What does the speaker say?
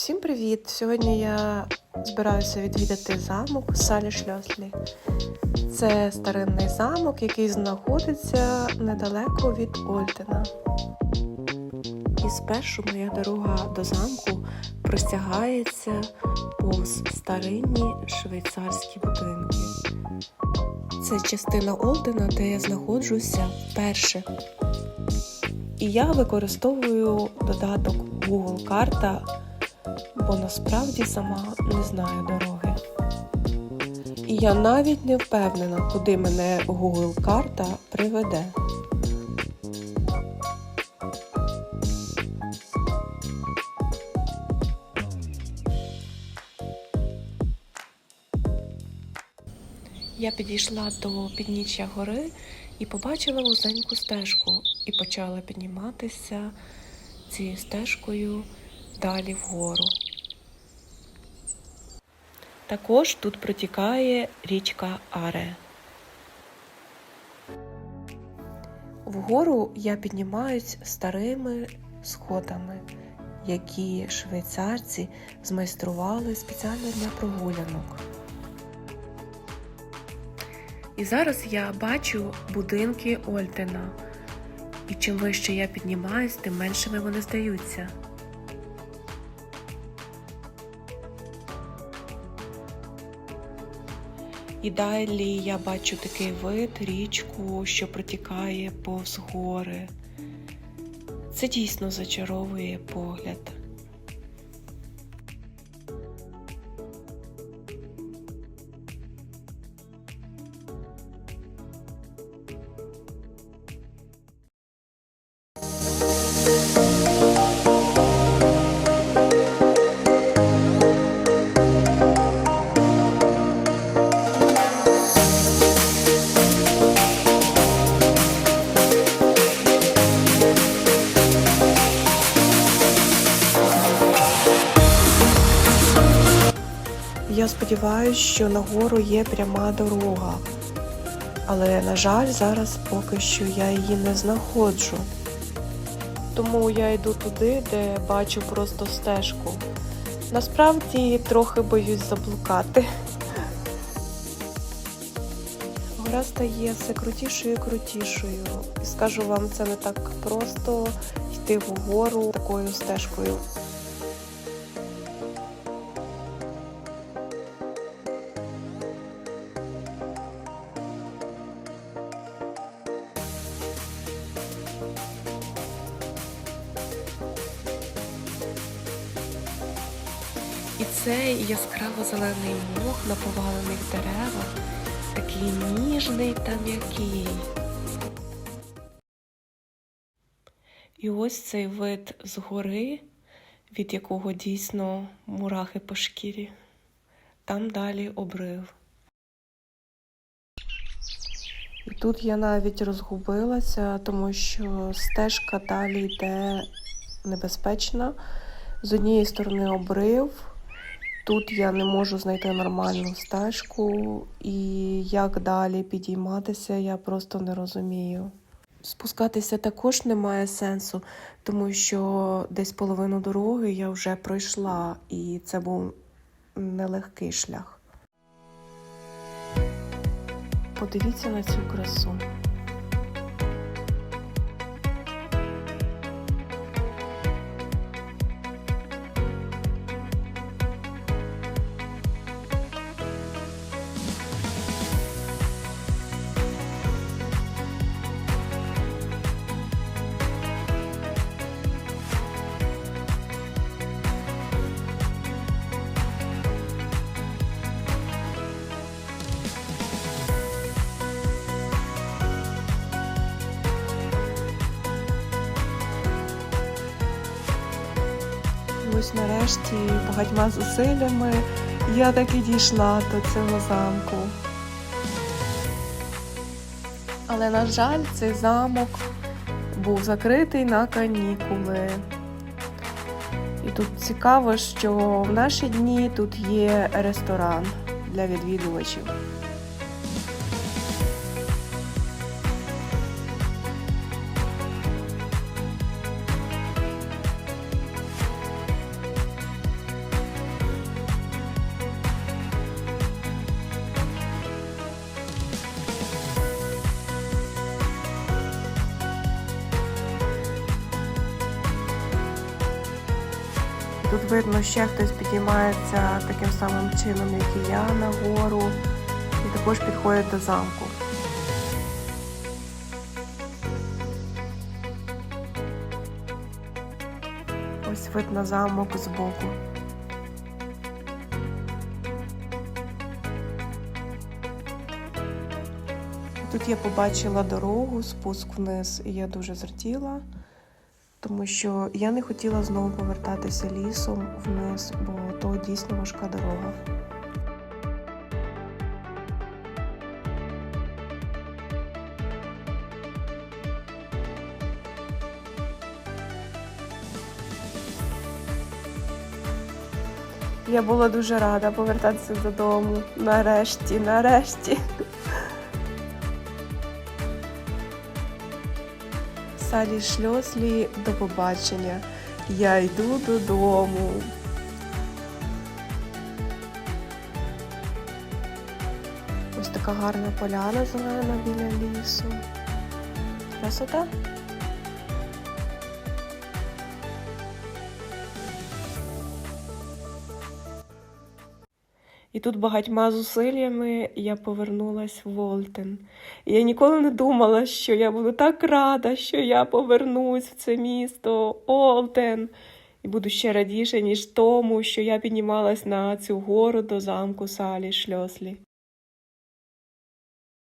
Всім привіт! Сьогодні я збираюся відвідати замок Салі Шльослі. Це старинний замок, який знаходиться недалеко від Ольтена. І спершу моя дорога до замку простягається повз старинні швейцарські будинки. Це частина Олдена, де я знаходжуся вперше. І я використовую додаток Google карта, бо насправді сама не знаю дороги. І я навіть не впевнена, куди мене Google карта приведе. Я підійшла до підніжжя гори і побачила вузеньку стежку і почала підніматися цією стежкою далі вгору. Також тут протікає річка Аре. Вгору я піднімаюсь старими сходами, які швейцарці змайстрували спеціально для прогулянок. І зараз я бачу будинки Ольтена. І чим вище я піднімаюсь, тим меншими вони здаються. І далі я бачу такий вид, річку, що протікає повз гори. Це дійсно зачаровує погляд. Сподіваюся, що нагору є пряма дорога. Але, на жаль, зараз поки що я її не знаходжу. Тому я йду туди, де бачу просто стежку. Насправді трохи боюсь заблукати. Гора стає все крутішою і крутішою. І скажу вам, це не так просто йти вгору такою стежкою. І цей яскраво зелений мох на повалених деревах, такий ніжний та м'який. І ось цей вид згори, від якого дійсно мурахи по шкірі. Там далі обрив. І тут я навіть розгубилася, тому що стежка далі йде небезпечна. З однієї сторони обрив, тут я не можу знайти нормальну стежку, і як далі підійматися, я просто не розумію. Спускатися також немає сенсу, тому що десь половину дороги я вже пройшла, і це був нелегкий шлях. Подивіться на цю красу. Ось нарешті багатьма зусиллями я таки дійшла до цього замку. Але, на жаль, цей замок був закритий на канікули. І тут цікаво, що в наші дні тут є ресторан для відвідувачів. Тут видно, ще хтось підіймається таким самим чином, як і я, на гору, і також підходить до замку. Ось вид на замок збоку. Тут я побачила дорогу, спуск вниз, і я дуже зраділа, тому що я не хотіла знову повертатися лісом вниз, бо то дійсно важка дорога. Я була дуже рада повертатися додому. Нарешті, нарешті. Салі Шльослі, до побачення. Я йду додому. Ось така гарна поляна зелена біля лісу. Красота. І тут багатьма зусиллями я повернулась в Волтен. І я ніколи не думала, що я буду так рада, що я повернусь в це місто Олтен. І буду ще радіше, ніж тому, що я піднімалась на цю гору до замку Салі Шльослі.